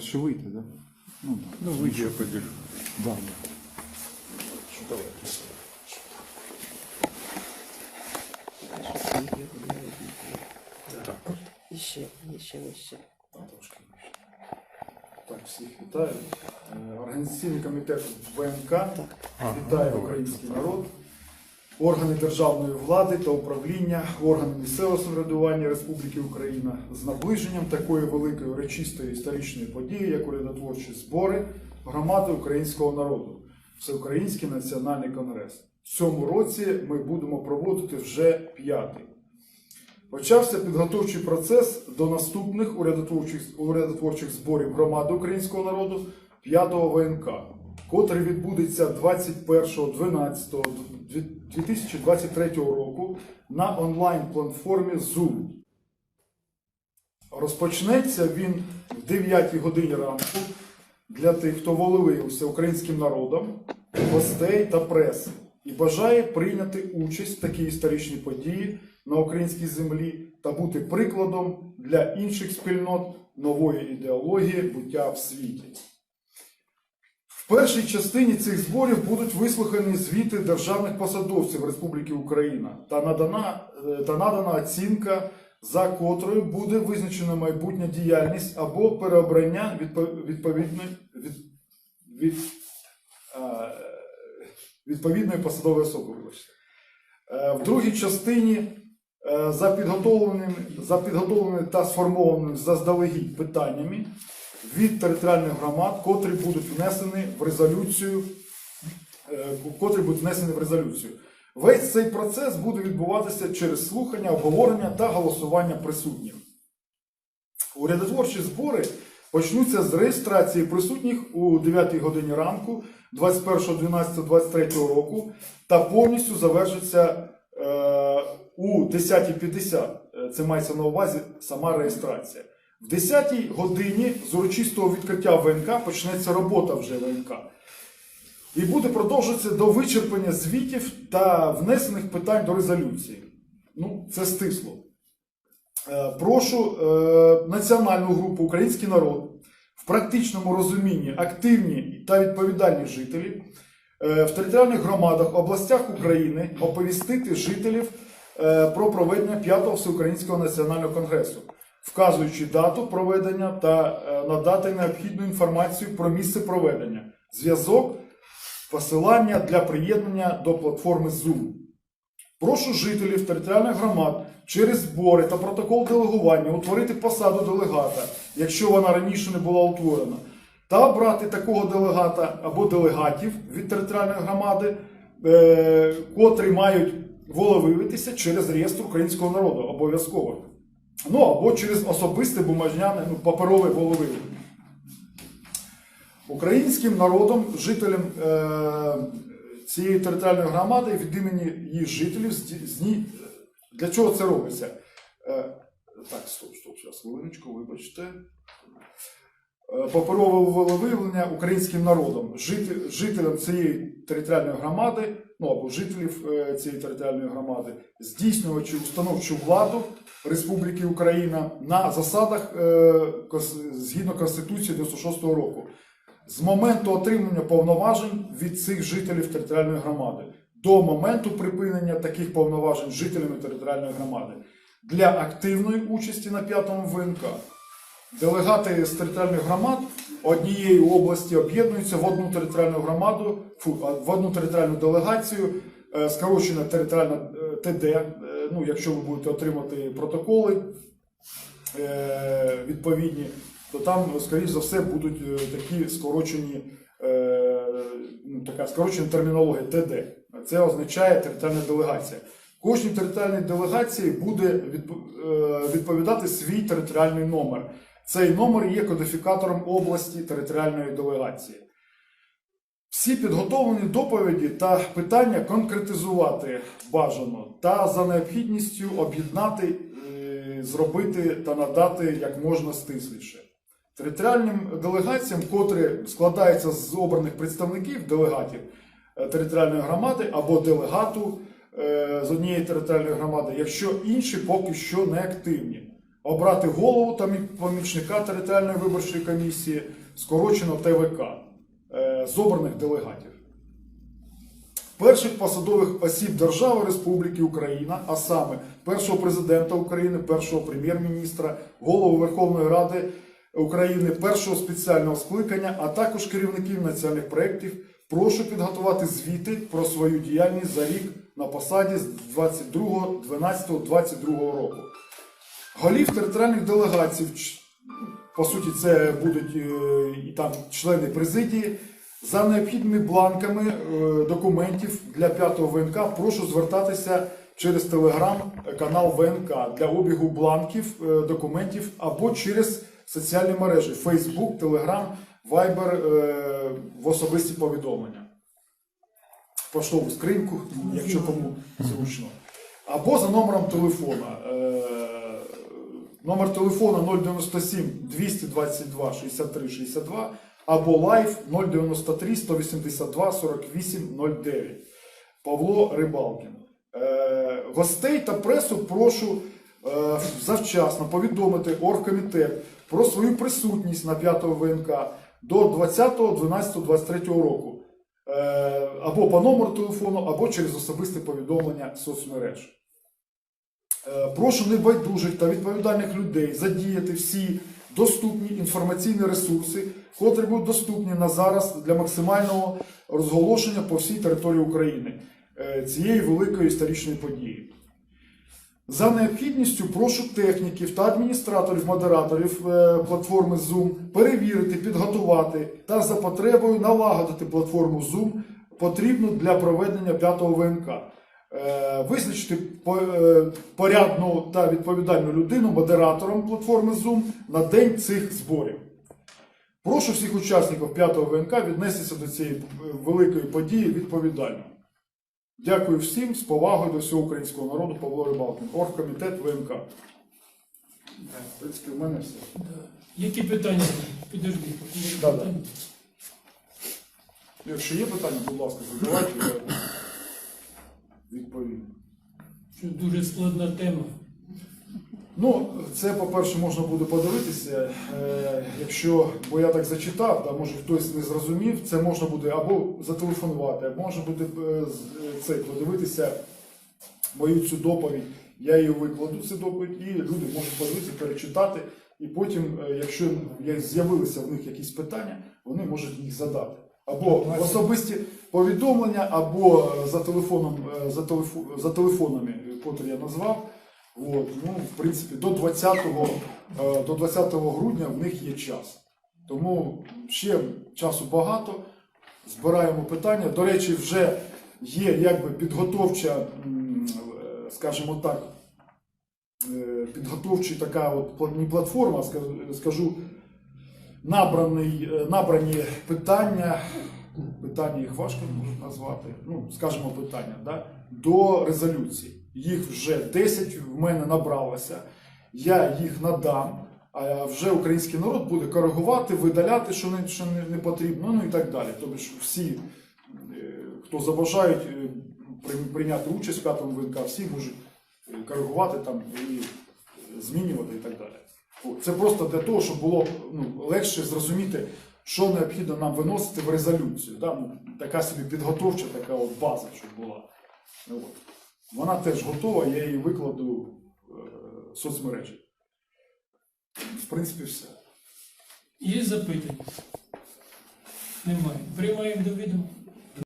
вас ще вийти, да? Ну, да. Ну, выйди, я поделю. Да, да. І ще, і ще вище. Трошки вище. Так, всіх вітаю. Е, Організаційний комітет ВНК вітає український народ, Органи державної влади та управління, органи місцевого самоврядування Республіки Україна з наближенням такої великої урочистої історичної події, як урядотворчі збори громади українського народу, Всеукраїнський національний конгрес. В цьому році ми будемо проводити вже п'ятий. Почався підготовчий процес до наступних урядотворчих, урядотворчих зборів громади українського народу 5-го ВНК, котрий відбудеться 21.12.2023 року на онлайн-платформі Zoom. Розпочнеться він в 9 годині ранку для тих, хто волевився українським народом, гостей та преси і бажає прийняти участь в такій історичній події на українській землі та бути прикладом для інших спільнот нової ідеології буття в світі. Першій частині цих зборів будуть вислухані звіти державних посадовців Республіки Україна та надана, е, та надана оцінка, за котрою буде визначена майбутня діяльність або переобрання відповідної, від, від, е, відповідної посадової особи. Е, В другій частині за підготовленими, за підготовленими та сформованими заздалегідь питаннями від територіальних громад, котрі будуть внесені в резолюцію, е, котрі будуть внесені в резолюцію. Весь цей процес буде відбуватися через слухання, обговорення та голосування присутніх. Урядотворчі збори почнуться з реєстрації присутніх у 9 годині ранку 21.12.23 року та повністю завершиться е, у 10.50. Е, Це мається на увазі сама реєстрація. В 10-й годині з урочистого відкриття ВНК почнеться робота вже ВНК. І буде продовжуватися до вичерпання звітів та внесених питань до резолюції. Ну, це стисло. Е, Прошу е, національну групу Український народ в практичному розумінні активні та відповідальні жителі е, в територіальних громадах, областях України оповістити жителів про проведення 5-го Всеукраїнського національного конгресу, вказуючи дату проведення та е, надати необхідну інформацію про місце проведення, зв'язок, посилання для приєднання до платформи Zoom. Прошу жителів територіальних громад через збори та протокол делегування утворити посаду делегата, якщо вона раніше не була утворена, та обрати такого делегата або делегатів від територіальної громади, е, котрі мають волевиявитися через реєстр українського народу обов'язково. Ну або через особисте бумажняне, ну, паперове волевиявлення. Українським народом, жителям е, цієї територіальної громади від імені її жителів зні... для чого це робиться? Е, так, стоп, стоп, зараз хвилиночку, вибачте. Е, Паперове волевиявлення українським народом, жителям цієї територіальної громади, ну або жителів е, цієї територіальної громади, здійснювачи установчу владу Республіки Україна на засадах е, згідно Конституції 96-го року. З моменту отримання повноважень від цих жителів територіальної громади. До моменту припинення таких повноважень жителями територіальної громади. Для активної участі на п'ятому ВНК. Делегати з територіальних громад однієї області об'єднуються в одну територіальну громаду, фу, в одну територіальну делегацію, е, скорочена територіальна е, ТД. е, Ну, якщо ви будете отримати протоколи відповідні, то там, скоріш за все, будуть такі скорочені, ну, така скорочена термінологія ТД. Це означає територіальна делегація. Кожній територіальній делегації буде відповідати свій територіальний номер. Цей номер є кодифікатором області територіальної делегації. Всі підготовлені доповіді та питання конкретизувати бажано та за необхідністю об'єднати, е, зробити та надати як можна стисліше. Територіальним делегаціям, котрі складаються з обраних представників делегатів е, територіальної громади або делегату е, з однієї територіальної громади, якщо інші поки що не активні. Обрати голову та помічника територіальної виборчої комісії, скорочено ТВК е, з обраних делегатів. Перших посадових осіб Держави Республіки Україна, а саме першого президента України, першого прем'єр-міністра, голову Верховної Ради України, першого спеціального скликання, а також керівників національних проєктів, прошу підготувати звіти про свою діяльність за рік на посаді з 22.12.22 року. Голів територіальних делегацій, по суті, це будуть е, і там члени президії. За необхідними бланками е, документів для 5-го ВНК прошу звертатися через телеграм-канал ВНК для обігу бланків е, документів або через соціальні мережі Facebook, Telegram, Viber е, в особисті повідомлення. Поштову скриньку, якщо кому зручно. Або за номером телефона. Номер телефона 097 222 63 62 або лайф 093 182 48 09. Павло Рибалкін. Е, гостей та пресу прошу е, завчасно повідомити оргкомітет про свою присутність на 5 ВНК до 20.12.23 року. Е, або по номеру телефону, або через особисте повідомлення соцмереж. Е, Прошу небайдужих та відповідальних людей задіяти всі доступні інформаційні ресурси, котрі будуть доступні на зараз для максимального розголошення по всій території України е, цієї великої історичної події. За необхідністю прошу техніків та адміністраторів модераторів е, платформи Zoom перевірити, підготувати та за потребою налагодити платформу Zoom потрібну для проведення 5-го ВНК. Е, Визначити е, порядну та відповідальну людину модератором платформи Zoom на день цих зборів. Прошу всіх учасників 5-го ВНК віднестися до цієї е, великої події відповідально. Дякую всім з повагою до всього українського народу Павло Рибалкин, оргкомітет ВНК. В принципі, в мене все. Да. Які питання? Підожди. Да, да. Якщо є питання, будь ласка, задавайте, відповім. Що дуже складна тема. Ну, це, по-перше, можна буде подивитися. Е, якщо, бо я так зачитав, да, може хтось не зрозумів, це можна буде або зателефонувати, або можна буде е, це, подивитися мою цю доповідь. Я її викладу цю доповідь, і люди можуть подивитися, перечитати. І потім, е, якщо з'явилися в них якісь питання, вони можуть їх задати. Або в особисті повідомлення, або е, за телефоном, е, за, телефо, за телефонами, е, котрі я назвав. От, ну, в принципі, до 20, е, до 20 грудня в них є час. Тому ще часу багато. Збираємо питання. До речі, вже є якби підготовча, скажімо так, підготовча така от платформа, скажу, е, набрані питання, питання їх важко можуть назвати, ну, скажімо, питання, да, до резолюції. Їх вже 10 в мене набралося, я їх надам, а вже український народ буде коригувати, видаляти, що не, що не, потрібно, ну і так далі. Тобто всі, е, хто забажають е, прийняти участь в п'ятому ВНК, всі можуть е, коригувати там і змінювати і так далі. Це просто для того, щоб було ну, легше зрозуміти, що необхідно нам виносити в резолюцію. Да? Ну, така собі підготовча така от база, щоб була. Ну, От. Вона теж готова, я її викладу е, в соцмережі. В принципі, все. Є запитання? Немає. Приймаємо до відома.